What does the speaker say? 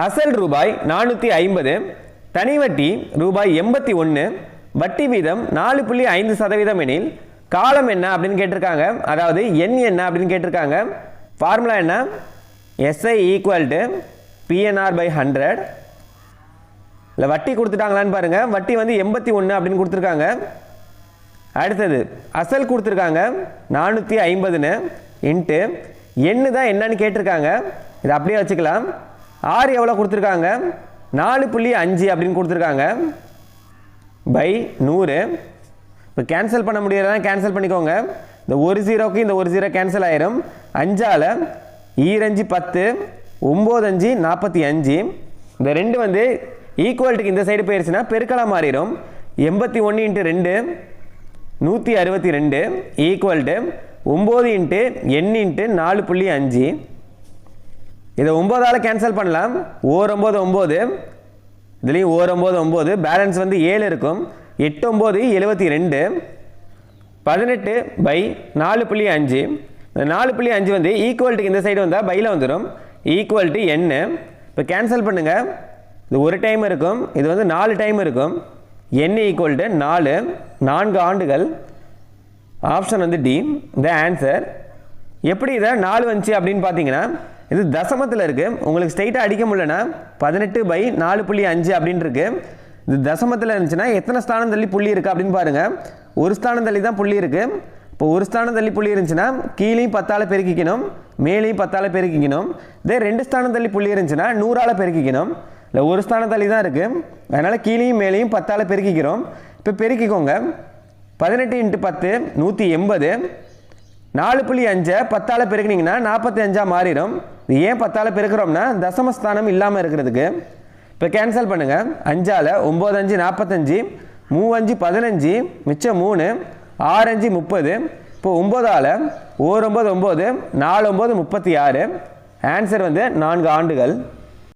அசல் ரூபாய் நானூற்றி ஐம்பது தனி வட்டி ரூபாய் எண்பத்தி ஒன்று வட்டி வீதம் நாலு புள்ளி ஐந்து சதவீதம் எனில் காலம் என்ன அப்படின்னு கேட்டிருக்காங்க. அதாவது எண் என்ன அப்படின்னு கேட்டிருக்காங்க. ஃபார்முலா என்ன? SI equal to PNR by hundred இல்லை வட்டி கொடுத்துட்டாங்களான்னு பாருங்கள் வட்டி வந்து எண்பத்தி ஒன்று அப்படின்னு கொடுத்துருக்காங்க. அடுத்தது அசல் கொடுத்துருக்காங்க. நானூற்றி ஐம்பதுன்னு இன்ட்டு எண்ணு தான் என்னன்னு கேட்டிருக்காங்க. இதை அப்படியே வச்சுக்கலாம். ஆறு எவ்வளோ கொடுத்துருக்காங்க? நாலு புள்ளி அஞ்சு அப்படின்னு கொடுத்துருக்காங்க. பை நூறு. இப்போ கேன்சல் பண்ண முடியாதான் கேன்சல் பண்ணிக்கோங்க. இந்த ஒரு ஜீரோக்கு இந்த ஒரு ஜீரோ கேன்சல் ஆயிரும். அஞ்சால் ஈரஞ்சு பத்து ஒம்பது அஞ்சு நாற்பத்தி அஞ்சு. இந்த ரெண்டு வந்து ஈக்குவல்ட்டுக்கு இந்த சைடு போயிருச்சுன்னா பெருக்கலாக மாறிடும். எண்பத்தி ஒன்று இன்ட்டு ரெண்டு நூற்றி அறுபத்தி ரெண்டு ஈக்குவல்ட்டு ஒம்பது இன்ட்டு எண் இன்ட்டு நாலு புள்ளி அஞ்சு. இதை ஒம்போதால் கேன்சல் பண்ணலாம். ஓர் ஒம்பது ஒம்பது இதுலேயும் ஓர் ஒம்பது ஒம்பது பேலன்ஸ் வந்து ஏழு இருக்கும். எட்டு ஒம்பது எழுபத்தி ரெண்டு பதினெட்டு பை நாலு புள்ளி அஞ்சு. இந்த நாலு புள்ளி அஞ்சு வந்து ஈக்குவல்ட்டுக்கு இந்த சைடு வந்தால் பையில் வந்துடும் ஈக்குவல்ட்டு எண்ணு இப்போ கேன்சல் பண்ணுங்கள் இது ஒரு டைம் இருக்கும். இது வந்து நாலு டைம் இருக்கும். என் ஈக்குவல்டு நாலு நான்கு ஆண்டுகள். ஆப்ஷன் வந்து டி இந்த ஆன்சர் எப்படி இதை நாலு வந்துச்சு அப்படின்னு பார்த்தீங்கன்னா இது தசமத்தில் இருக்குது உங்களுக்கு ஸ்ட்ரைட்டாக அடிக்க முடியலன்னா பதினெட்டு பை நாலு புள்ளி அஞ்சு அப்படின்னு இருக்கு. இது தசமத்தில் இருந்துச்சுன்னா எத்தனை ஸ்தானம் தள்ளி புள்ளி இருக்குது அப்படின்னு பாருங்கள் ஒரு ஸ்தானம் தள்ளி தான் புள்ளி இருக்குது இப்போ ஒரு ஸ்தானம் தள்ளி புள்ளி இருந்துச்சுன்னா கீழேயும் பத்தால் பெருக்கிக்கணும் மேலேயும் பத்தால் பெருக்கிக்கணும். இதே ரெண்டு ஸ்தானம் தள்ளி புள்ளி இருந்துச்சுன்னா நூறால் பெருக்கிக்கணும். இல்லை ஒரு ஸ்தானம் தள்ளி தான் இருக்குது அதனால் கீழேயும் மேலேயும் பத்தால் பெருக்கிக்கிறோம். இப்போ பெருக்கிக்கோங்க. பதினெட்டு இன்ட்டு பத்து நூற்றி எண்பது. நாலு புள்ளி அஞ்சை பத்தால் பெருக்கினீங்கன்னா நாற்பத்தி அஞ்சாக மாறிடும். ஏன் பத்தால் பெருக்கிறோம்னா தசமஸ்தானம் இல்லாமல் இருக்கிறதுக்கு இப்போ கேன்சல் பண்ணுங்கள் அஞ்சால் ஒம்பது அஞ்சு நாற்பத்தஞ்சு மூவஞ்சு பதினஞ்சு மிச்சம் மூணு ஆறஞ்சு முப்பது இப்போ ஒம்பதால் ஓர் ஒம்பது ஒம்பது நாலு ஒம்பது முப்பத்தி ஆறு. ஆன்சர் வந்து நான்கு ஆண்டுகள்.